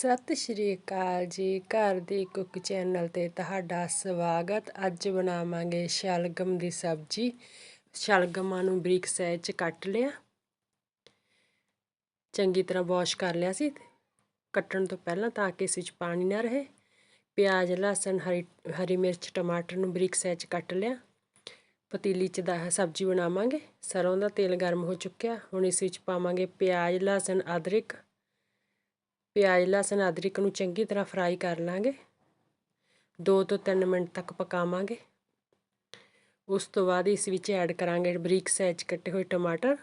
ਸਤਿ ਸ਼੍ਰੀ ਅਕਾਲ ਜੀ। ਘਰ ਦੀ ਕੁੱਕ ਚੈਨਲ ਤੇ ਤੁਹਾਡਾ ਸਵਾਗਤ। ਅੱਜ ਬਣਾਵਾਂਗੇ ਸ਼ਲਗਮ ਦੀ ਸਬਜ਼ੀ। ਸ਼ਲਗਮਾਂ ਨੂੰ ਬਰੀਕ ਸਾਈਜ਼ 'ਚ ਕੱਟ ਲਿਆ। ਚੰਗੀ ਤਰ੍ਹਾਂ ਵਾਸ਼ ਕਰ ਲਿਆ ਸੀ। ਕੱਟਣ ਤੋਂ ਪਹਿਲਾਂ ਤਾਂ ਕਿ ਇਸ ਵਿੱਚ ਪਾਣੀ ਨਾ ਰਹੇ। ਪਿਆਜ਼, ਲਸਣ, ਹਰੀ ਹਰੀ ਮਿਰਚ, ਟਮਾਟਰ ਨੂੰ ਬਰੀਕ ਸਾਈਜ਼ 'ਚ ਕੱਟ ਲਿਆ। ਪਤੀਲੀ 'ਚ ਦਾ ਸਬਜ਼ੀ ਬਣਾਵਾਂਗੇ। ਸਰੋਂ ਦਾ ਤੇਲ ਗਰਮ ਹੋ ਚੁੱਕਿਆ। ਹੁਣ ਇਸ ਵਿੱਚ ਪਾਵਾਂਗੇ ਪਿਆਜ਼, ਲਸਣ, ਅਦਰਕ। ਪਿਆਜ਼, ਲਸਣ, ਅਦਰਕ ਨੂੰ ਚੰਗੀ ਤਰ੍ਹਾਂ ਫਰਾਈ ਕਰ ਲਾਂਗੇ। 2 ਤੋਂ 3 ਮਿੰਟ ਤੱਕ ਪਕਾਵਾਂਗੇ। ਉਸ ਤੋਂ ਬਾਅਦ ਇਸ ਵਿੱਚ ਐਡ ਕਰਾਂਗੇ ਬਰੀਕ ਸਾਈਜ਼ ਕੱਟੇ ਹੋਏ ਟਮਾਟਰ।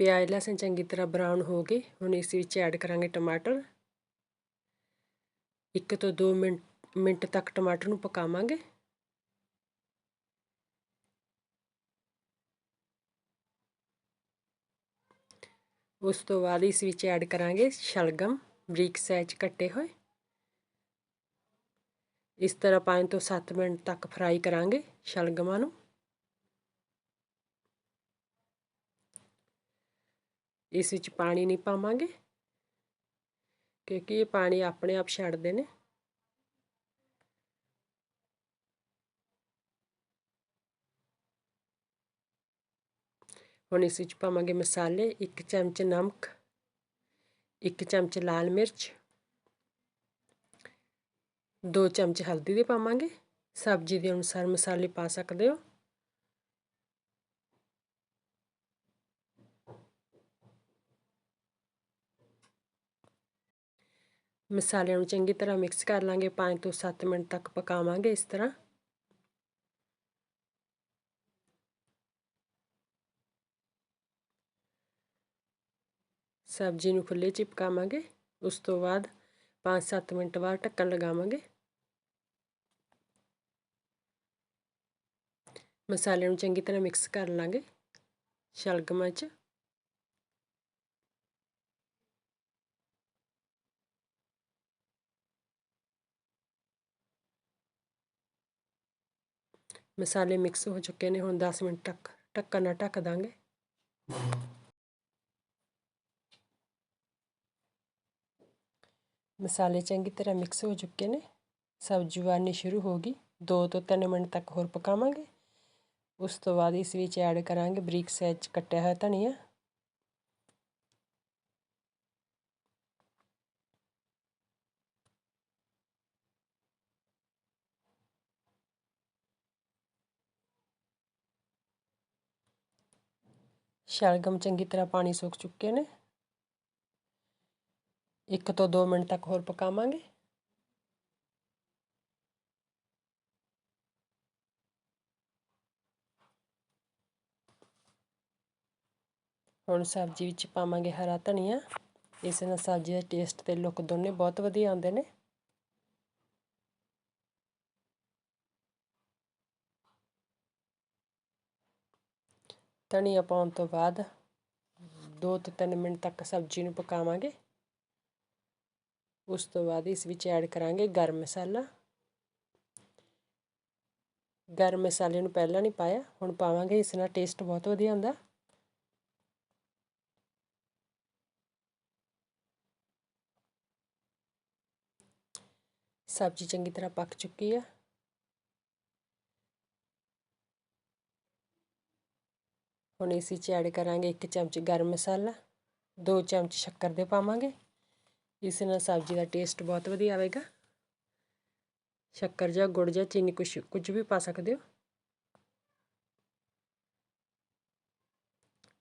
ਪਿਆਜ਼, ਲਸਣ ਚੰਗੀ ਤਰ੍ਹਾਂ ਬਰਾਊਨ ਹੋ ਗਏ। ਹੁਣ ਇਸ ਵਿੱਚ ਐਡ ਕਰਾਂਗੇ ਟਮਾਟਰ। ਇੱਕ ਤੋਂ 2 ਮਿੰਟ ਮਿੰਟ ਤੱਕ ਟਮਾਟਰ ਨੂੰ ਪਕਾਵਾਂਗੇ। ਉਸ ਤੋਂ ਬਾਅਦ ਇਸ ਵਿੱਚ ਐਡ ਕਰਾਂਗੇ ਸ਼ਲਗਮ, ਬਰੀਕ ਸਾਈਜ਼ ਕੱਟੇ ਹੋਏ। ਇਸ ਤਰ੍ਹਾਂ 5 ਤੋਂ 7 ਮਿੰਟ ਤੱਕ ਫਰਾਈ ਕਰਾਂਗੇ ਸ਼ਲਗਮਾਂ ਨੂੰ। ਇਸ ਵਿੱਚ ਪਾਣੀ ਨਹੀਂ ਪਾਵਾਂਗੇ ਕਿਉਂਕਿ ਇਹ ਪਾਣੀ ਆਪਣੇ ਆਪ ਛੱਡਦੇ ਨੇ। ਹੁਣ ਇਸ ਵਿੱਚ ਪਾਵਾਂਗੇ ਮਸਾਲੇ 1 ਚਮਚ ਨਮਕ 1 ਚਮਚ ਲਾਲ ਮਿਰਚ 2 ਚਮਚ ਹਲਦੀ ਦੇ ਪਾਵਾਂਗੇ। ਸਬਜ਼ੀ ਦੇ ਅਨੁਸਾਰ ਮਸਾਲੇ ਪਾ ਸਕਦੇ ਹੋ। ਮਸਾਲਿਆਂ ਨੂੰ ਚੰਗੀ ਤਰ੍ਹਾਂ ਮਿਕਸ ਕਰ ਲਾਂਗੇ 5 ਤੋਂ 7 ਮਿੰਟ ਤੱਕ ਪਕਾਵਾਂਗੇ ਇਸ ਤਰ੍ਹਾਂ। ਸਬਜ਼ੀ ਨੂੰ ਖੁੱਲੇ ਚ ਪਕਾਵਾਂਗੇ, ਉਸ ਤੋਂ ਬਾਅਦ 5-7 ਮਿੰਟ ਬਾਅਦ ਢੱਕਣ ਲਗਾਵਾਂਗੇ। ਮਸਾਲੇ ਨੂੰ ਚੰਗੀ ਤਰ੍ਹਾਂ ਮਿਕਸ ਕਰ ਲਾਂਗੇ, ਸ਼ਲਗਮਾਂ 'ਚ। ਮਸਾਲੇ ਮਿਕਸ ਹੋ ਚੁੱਕੇ ਨੇ, ਹੁਣ 10 ਮਿੰਟ ਤੱਕ ਢੱਕਣ ਨਾਲ ਢੱਕ ਦਾਂਗੇ। ਮਸਾਲੇ ਚੰਗੀ ਤਰ੍ਹਾਂ ਮਿਕਸ ਹੋ ਚੁੱਕੇ ਨੇ, ਸਬਜ਼ੀ ਬਣਨੀ ਸ਼ੁਰੂ ਹੋ ਗਈ। 2 ਤੋਂ 3 ਮਿੰਟ ਤੱਕ ਹੋਰ ਪਕਾਵਾਂਗੇ। ਉਸ ਤੋਂ ਬਾਅਦ ਇਸ ਵਿੱਚ ਐਡ ਕਰਾਂਗੇ ਬਰੀਕ ਸਾਈਜ਼ ਕੱਟਿਆ ਹੋਇਆ ਧਨੀਆ। ਸ਼ਲਗਮ ਚੰਗੀ ਤਰ੍ਹਾਂ ਪਾਣੀ ਸੁੱਕ ਚੁੱਕੇ ਨੇ। 1 ਤੋਂ 2 ਮਿੰਟ ਤੱਕ ਹੋਰ ਪਕਾਵਾਂਗੇ। ਹੁਣ ਸਬਜ਼ੀ ਵਿੱਚ ਪਾਵਾਂਗੇ ਹਰਾ ਧਨੀਆ। ਇਸ ਨਾਲ ਸਬਜ਼ੀ ਦਾ ਟੇਸਟ ਤੇ ਲੁੱਕ ਦੋਨੇ ਬਹੁਤ ਵਧੀਆ ਆਉਂਦੇ ਨੇ। ਧਨੀਆ ਪਾਉਣ ਤੋਂ ਬਾਅਦ 2 ਤੋਂ 3 ਮਿੰਟ ਤੱਕ ਸਬਜ਼ੀ ਨੂੰ ਪਕਾਵਾਂਗੇ। ਉਸ ਤੋਂ ਬਾਅਦ ਇਸ ਵਿੱਚ ਐਡ ਕਰਾਂਗੇ ਗਰਮ ਮਸਾਲਾ। ਗਰਮ ਮਸਾਲੇ ਨੂੰ ਪਹਿਲਾਂ ਨਹੀਂ ਪਾਇਆ, ਹੁਣ ਪਾਵਾਂਗੇ, ਇਸ ਨਾਲ ਟੇਸਟ ਬਹੁਤ ਵਧੀਆ ਆਉਂਦਾ। ਸਬਜ਼ੀ ਚੰਗੀ ਤਰ੍ਹਾਂ ਪੱਕ ਚੁੱਕੀ ਆ। ਹੁਣ ਇਸ ਵਿੱਚ ਐਡ ਕਰਾਂਗੇ 1 ਚਮਚ ਗਰਮ ਮਸਾਲਾ 2 ਚਮਚ ਸ਼ੱਕਰ ਦੇ ਪਾਵਾਂਗੇ। ਇਸ ਨਾਲ ਸਬਜ਼ੀ ਦਾ ਟੇਸਟ ਬਹੁਤ ਵਧੀਆ ਆਵੇਗਾ। ਸ਼ੱਕਰ ਜਾਂ ਗੁੜ ਜਾਂ ਚੀਨੀ ਕੁਝ ਕੁਝ ਵੀ ਪਾ ਸਕਦੇ ਹੋ।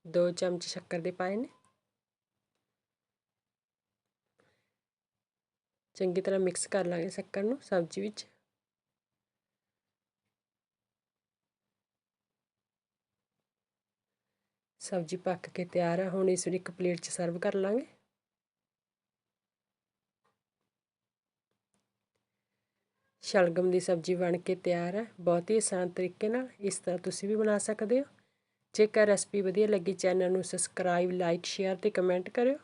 2 ਚਮਚ ਸ਼ੱਕਰ ਦੇ ਪਾਏ ਨੇ। ਚੰਗੀ ਤਰ੍ਹਾਂ ਮਿਕਸ ਕਰ ਲਾਂਗੇ ਸ਼ੱਕਰ ਨੂੰ ਸਬਜ਼ੀ ਵਿੱਚ। ਸਬਜ਼ੀ ਪੱਕ ਕੇ ਤਿਆਰ ਹੈ ਹੁਣ ਇਸ ਨੂੰ ਇੱਕ ਪਲੇਟ 'ਚ ਸਰਵ ਕਰ ਲਾਂਗੇ। ਸ਼ਲਗਮ ਦੀ ਸਬਜ਼ੀ ਬਣ ਕੇ ਤਿਆਰ ਹੈ ਬਹੁਤ ਹੀ ਆਸਾਨ ਤਰੀਕੇ ਨਾਲ, ਇਸ ਤਰ੍ਹਾਂ ਤੁਸੀਂ ਵੀ ਬਣਾ ਸਕਦੇ ਹੋ। ਜੇਕਰ ਰੈਸਪੀ ਵਧੀਆ ਲੱਗੀ, ਚੈਨਲ ਨੂੰ ਸਬਸਕ੍ਰਾਈਬ, ਲਾਈਕ, ਸ਼ੇਅਰ ਤੇ ਕਮੈਂਟ ਕਰਿਓ।